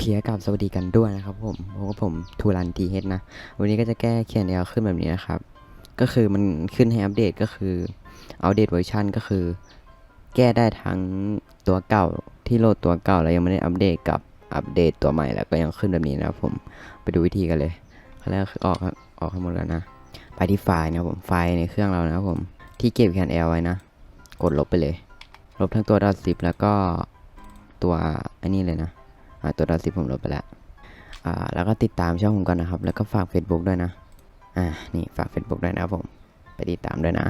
เคกับสวัสดีกันด้วยนะครับผมผมกับผมทูรันทีเฮดนะ วันนี้ก็จะแก้เขียนแอลขึ้นแบบนี้นะครับ ก็คือมันขึ้นให้อัปเดตก็คืออัปเดตเวอร์ชันก็คือ แก้ได้ทั้งตัวเก่าที่โหลดตัวเก่าแล้วยังไม่ได้อัปเดตกับอัปเดตตัวใหม่แล้วก็ยังขึ้นแบบนี้นะครับผมไปดูวิธีกันเลยขั้นแรกคือออกออกให้หมดแล้วนะ ไปที่ไฟล์นะครับผมไฟล์ในเครื่องเรานะครับผมที่เก็บแคนแอลไว้นะ กดลบไปเลย ลบทั้งตัวดอทสิบแล้วก็ตัวอันนี้เลยนะ ตัวดอทสิผมลบไปแล้วแล้วก็ติดตามช่องผมก่อนนะครับ แล้วก็ฝาก Facebook ด้วยนะ อ่า นี่ฝาก Facebook ด้วยนะครับผม ไปติดตามด้วยนะ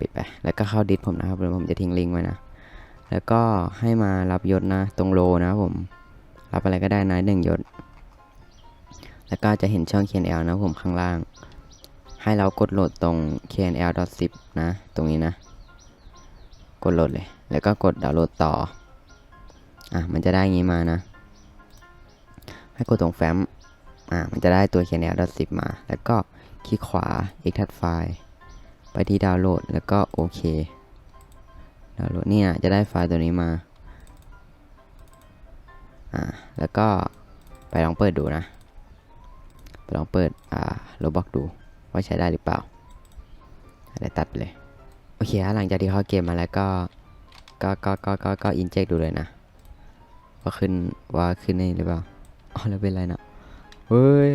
ปิดไป แล้วก็เข้าดิสผมนะครับเดี๋ยวผมจะทิ้งลิงก์ไว้นะ แล้วก็ให้มารับยศนะ ตรงโลนะครับผม รับอะไรก็ได้นะหนึ่งยศ แล้วก็จะเห็นช่อง KNL นะผมข้างล่าง ให้เรากดโหลดตรง KNL.10 นะ ตรงนี้นะ กดโหลดเลย แล้วก็กดดาวน์โหลดต่อ อะ มันจะได้อย่างงี้มานะ ให้กดตรงแฟ้มอ่ามันจะได้ตัว KNL.10 มา แล้วก็คลิกขวา extract file ไปที่ดาวน์โหลดแล้วก็โอเคดาวน์โหลดเนี่ยจะได้ไฟล์ตัวนี้มาอ่าแล้วก็ไปลองเปิดดูนะไปลองเปิดอ่าโรบอกดูว่าใช้ได้หรือเปล่าได้ตัดไปเลยโอเคหลังจากที่เขาเกมมาแล้วก็ก็ก็ก็ก็ก็อินเจกดูเลยนะว่าขึ้นว่าขึ้นนี่หรือเปล่า อ๋อแล้วเป็นไรนะเฮ้ย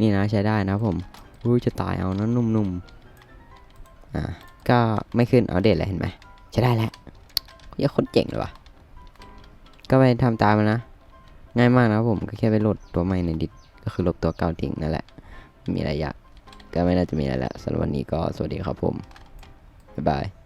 นี่นะใช้ได้นะผมอุ้ยจะตายเอานะนุ่มๆ อ่า ก็ไม่ขึ้นเอาเดตเลยเห็นไหมใช้ได้แล้วเยอะคนเจ๋งเลยว่ะ ก็ไปทำตามมันนะ ง่ายมากนะผมก็แค่ไปโหลดตัวใหม่ในดิสก็คือลบตัวเก่าทิ้งนั่นแหละม่มีอะไรยากก็ไม่น่าจะมีอะไรแล้วสำหรับวันนี้ก็สวัสดีครับผม บ๊ายบาย